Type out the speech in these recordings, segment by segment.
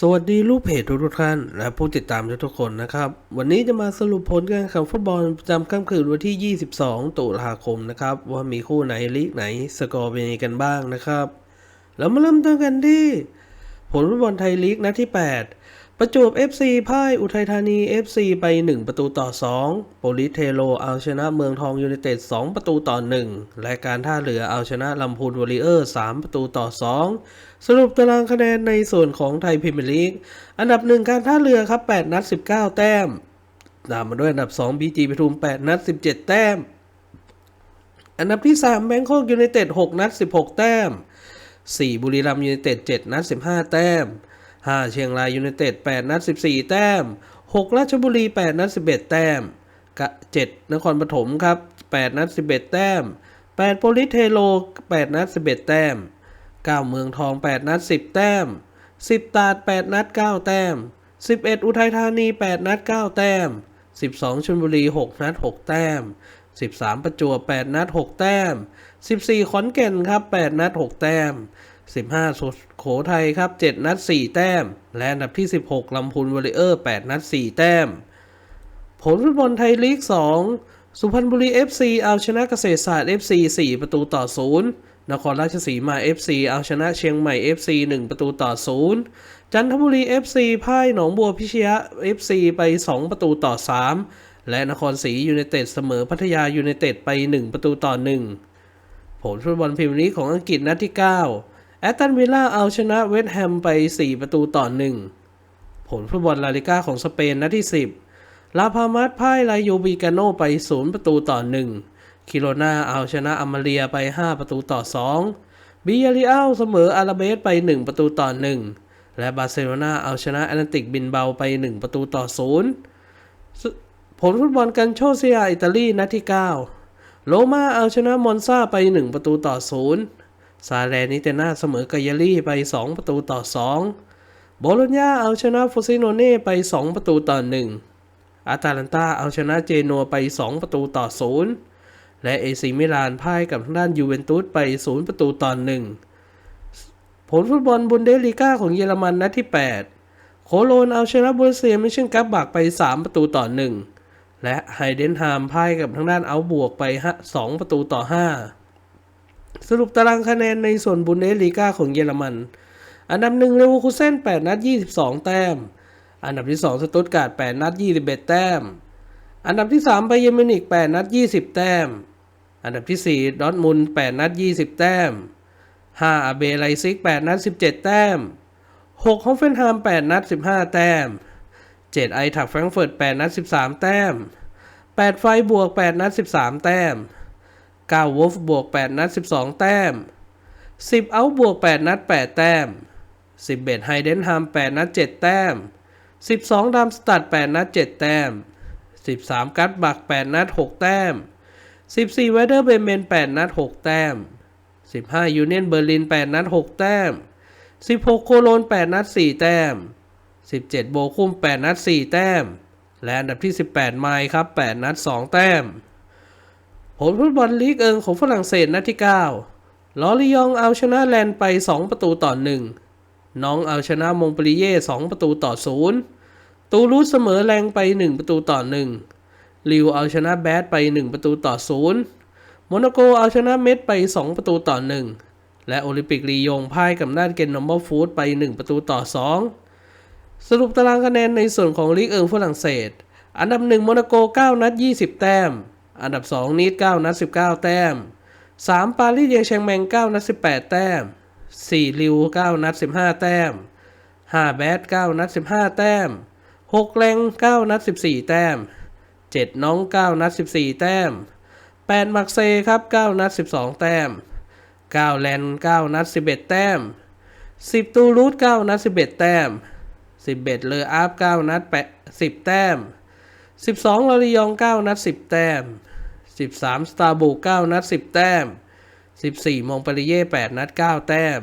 สวัสดีลูกเพจทุกท่านและผู้ติดตามทุกๆคนนะครับ วันนี้จะมาสรุปผลการแข่งขันฟุตบอลประจำค่ำคืนวันที่ 22 ตุลาคมนะครับ ว่ามีคู่ไหนลีกไหนสกอร์เป็นยังไงกันบ้างนะครับแล้วมาเริ่มต้นกันที่ ผลฟุตบอลไทยลีกนัดที่ 8 ประจวบ FC พ่ายอุทัยธานี FC ไป 1 ประตูต่อ 2 โปลิสเทโลเอาชนะเมืองทองยูไนเต็ด 2 ประตูต่อ 1 และการท่าเรือเอาชนะลำพูนวอริเออร์ 3 ประตูต่อ 2 สรุปตารางคะแนนในส่วนของไทยพรีเมียร์ลีก อันดับ 1 การท่าเรือครับ 8 นัด 19 แต้ม ตามมาด้วยอันดับ 2 BG ปทุม 8 นัด 17 แต้ม อันดับที่ 3 แบงคอกยูไนเต็ด 6 นัด 16 แต้ม 4 บุรีรัมย์ยูไนเต็ด 7 นัด 15 แต้ม 5 เชียงรายยูไนเต็ด8นัด 14 แต้ม 6 ราชบุรี 8 นัด 11 แต้ม 7 นครปฐมครับ 8 นัด 11 แต้ม 8 โปลิสเทโล 8 นัด 11 แต้ม 9 เมืองทอง 8 นัด 10 แต้ม 10 ตาด 8 นัด 9 แต้ม 11 อุทัยธานี 8 นัด 9 แต้ม 12ชลบุรี 6 นัด 6 แต้ม 13 ประจวบ 8 นัด 6 แต้ม 14 ขอนแก่นครับ 8 นัด 6 แต้ม 15สุโขทัยครับ 7 นัด 4 แต้ม และอันดับที่ 16ลำพูนวอริเออร์ 8 นัด 4 แต้ม ผลฟุตบอลไทยลีก 2 สุพรรณบุรี FC เอาชนะเกษตรศาสตร์ FC 4 ประตูต่อ 0 นครราชสีมา FC เอาชนะเชียงใหม่ FC 1 ประตูต่อ 0 จันทบุรี FC พ่ายหนองบัวพิชยะ FC ไป 2 ประตูต่อ 3 และนครศรียูไนเต็ดเสมอพัทยายูไนเต็ดไป 1 ประตูต่อ 1 ผลฟุตบอลพรีเมียร์ลีกของอังกฤษนัดที่ 9 แอตตันวิลล่าเอาชนะเวสต์แฮมไป 4 ประตูต่อ 1 ผลฟุตบอลลาลิก้าของสเปนนัดที่ 10 ลาพามัสพ่ายลายโยบิกาโนไป 0 ประตูต่อ 1 คิโรนาเอาชนะอมาเรียไป 5 ประตูต่อ 2 บิยาริอัลเสมออาราเบสไป 1 ประตูต่อ 1 และบาร์เซโลนาเอาชนะแอตแลนติกบินเบาไป 1 ประตูต่อ 0 ผลฟุตบอลกันโชเซียอิตาลีนัดที่ 9โรมาเอาชนะมอนซาไป 1 ประตูต่อ 0 ซาแรนิเตนาเสมอกายาลี่ไป 2 ประตูต่อ 2 โบโลญญาเอาชนะโฟซิโนเน่ไป 2 ประตูต่อ 1 อาตาลันตาเอาชนะเจนัวไป 2 ประตูต่อ 0 และเอซีมิลานพ่ายกับทางด้านยูเวนตุสไป 0 ประตูต่อ 1 ผลฟุตบอลบุนเดสลีกาของเยอรมันนัดที่ 8 โคโลนเอาชนะบรูเซียมิเชนกับบากไป 3 ประตูต่อ 1 และไฮเดนฮามพ่ายกับทางด้านเอาบวกไป 2 ประตูต่อ 5 สรุปตารางคะแนนในส่วนบุนเดสลีกาของเยอรมัน อันดับหนึ่งเลเวอร์คูเซ่น8นัด 22 แต้ม อันดับที่ 2 สตุตการ์ด8นัด 21 แต้ม อันดับที่ 3 ไบเยอรมิวนิก8นัด 20 แต้ม อันดับที่ 4 ดอทมุน8นัด 20 แต้ม 5 อาเบไลซิก 8 นัด 17 แต้ม 6 ฮอฟเฟนไฮม์8นัด 15 แต้ม 7 ไอทักแฟรงเฟิร์ต8นัด 13 แต้ม 8 ไฟบวก 8 นัด 13 แต้ม 9วอฟบวก 8 นัด 12 แต้ม 10 เอาบวก 8 นัด 8 แต้ม 11 ไฮเดนฮัม 8 นัด 7 แต้ม 12 ดัมสตัด 8 นัด 7 แต้ม 13 กัตบัก 8 นัด 6 แต้ม 14 เวเดอร์เบเมน 8 นัด 6 แต้ม 15 ยูเนียนเบอร์ลิน 8 นัด 6 แต้ม 16 โคโลน 8 นัด 4 แต้ม 17 โบคุม 8 นัด 4 แต้ม และอันดับที่ 18 ไมล์ครับ 8 นัด 2 แต้ม ผลฟุตบอลลีกเอิงของฝรั่งเศสนัดที่ 9 ลอริยองเอาชนะแลนด์ไป 2 ประตูต่อ 1 น้องเอาชนะมงปรีเย่ 2 ประตูต่อ 0 ตูรูสเสมอแรงไป 1 ประตูต่อ 1 ลิวเอาชนะแบดไป 1 ประตูต่อ 0 โมนาโกเอาชนะเมดไป 2 ประตูต่อ 1 และโอลิมปิกลียงพ่ายกับด้านเกนนอมเบอร์ฟูดไป 1 ประตูต่อ 2 สรุปตารางคะแนนในส่วนของลีกเอิงฝรั่งเศส อันดับ 1 โมนาโก 9 นัด 20 แต้ม อันดับ 2 นีด9นัด 19 แต้ม 3 ปารีสเยงแชงแมง9นัด 18 แต้ม 4 ลิว9นัด 15 แต้ม 5 แบด9นัด 15 แต้ม 6 แรง9นัด 14 แต้ม 7 น้อง 9 นัด 14 แต้ม 8 มักเซครับ 9 นัด 12 แต้ม 9 แลน 9 นัด 11 แต้ม 10 ตูรูท9นัด 11 แต้ม 11 เลออาฟ9นัด8 10 แต้ม 12ลอริยอง 9 นัด 10 แต้ม 13 สตาร์บุก9นัด 10 แต้ม 14 มองปริเย่8นัด 9 แต้ม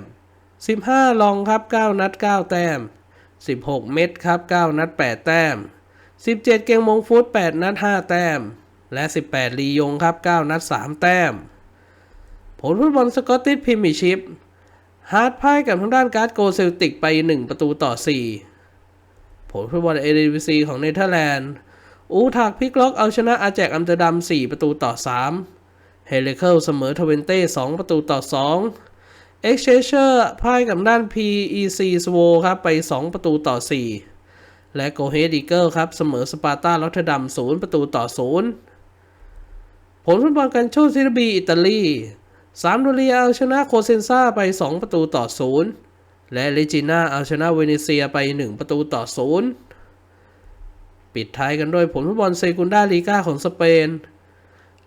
15 ลองครับ 9 นัด 9 แต้ม 16 เม็ดครับ 9 นัด 8 แต้ม 17 เกียงมงฟุต 8 นัด 5 แต้ม และ 18 ลียงครับ 9 นัด 3 แต้ม ผลฟุตบอลสกอตติชพรีเมียร์ชิพฮาร์ดพ่ายกับทางด้านการ์ดโกเซลติกไป 1 ประตูต่อ 4 ผลฟุตบอลเอเดวีซีของเนเธอร์แลนด์ อูทากพิกล็อกเอาชนะอาแจกอัมเตอร์ดัม 4 ประตูต่อ 3 เฮเลเคิลเสมอทเวนเต้ 2 ประตูต่อ 2 เอ็กเชเชอร์พ่ายกับด้าน PEC สโวครับไป 2 ประตูต่อ 4 และโกเฮดีเกิลครับเสมอสปาร์ตาลอตเทดัม 0 ประตูต่อ 0 ผลฟุตบอลกันโชซิรบีอิตาลีซามโดเรียเอาชนะโคเซนซาไป 2 ประตูต่อ 0 และเลจิน่าเอาชนะเวเนเซียไป 1 ประตูต่อ 0 ปิดท้ายกันด้วยผลฟุตบอลเซกุนดาลีกาของสเปน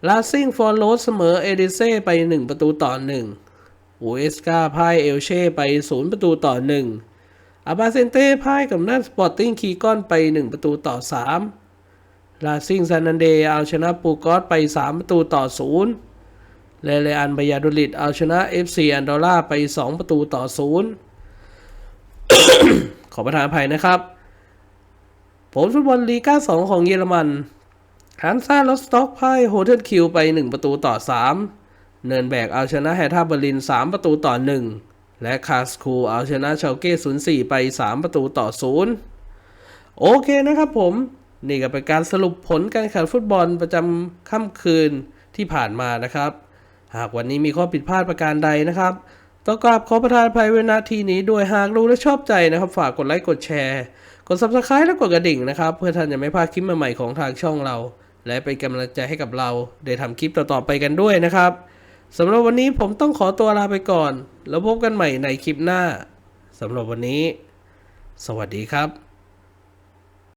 ลาซิงฟอร์โรสเสมอเอเดเซ่ไป 1 ประตูต่อ1อูเอสกาพ่ายเอลเช่ไป 0 ประตูต่อ 1 อาบาเซนเต้พ่ายกับนันสปอร์ติ้งคีกอนไป 1 ประตูต่อ 3 ลาซิงซานันเดเอาชนะปูกอสไป 3 ประตูต่อ0แลเรอันบายาโดลิดเอาชนะ FC อันดอร่าไป 2 ประตูต่อ 0 ขอประทานภัยนะครับ ผลฟุตบอลลีกา2ของเยอรมันฮันซ่าลอสต็อกพ่ายโฮเทลคิวไป 1 ประตูต่อ 3 เนินแบกเอาชนะแฮท่าเบอร์ลิน 3 ประตูต่อ 1 และคาสคูเอาชนะเชลเก้04 ไป 3 ประตูต่อ 0 โอเคนะครับผม นี่ก็เป็นการสรุปผลการแข่งฟุตบอลประจำค่ำคืนที่ผ่านมานะครับ หากวันนี้มีข้อผิดพลาดประการใดนะครับต้องกราบขอประทานภัยเวลาทีนี้ด้วยหากรู้และชอบใจนะครับ ฝากกดไลค์กดแชร์ กด subscribe และกดกระดิ่งนะครับ เพื่อท่านจะไม่พลาดคลิปใหม่ๆของทางช่องเรา และเป็นกำลังใจให้กับเราได้ทำคลิปต่อๆไปกันด้วยนะครับสำหรับวันนี้ผมต้องขอตัวลาไปก่อน แล้วพบกันใหม่ในคลิปหน้าสำหรับวันนี้ สวัสดีครับ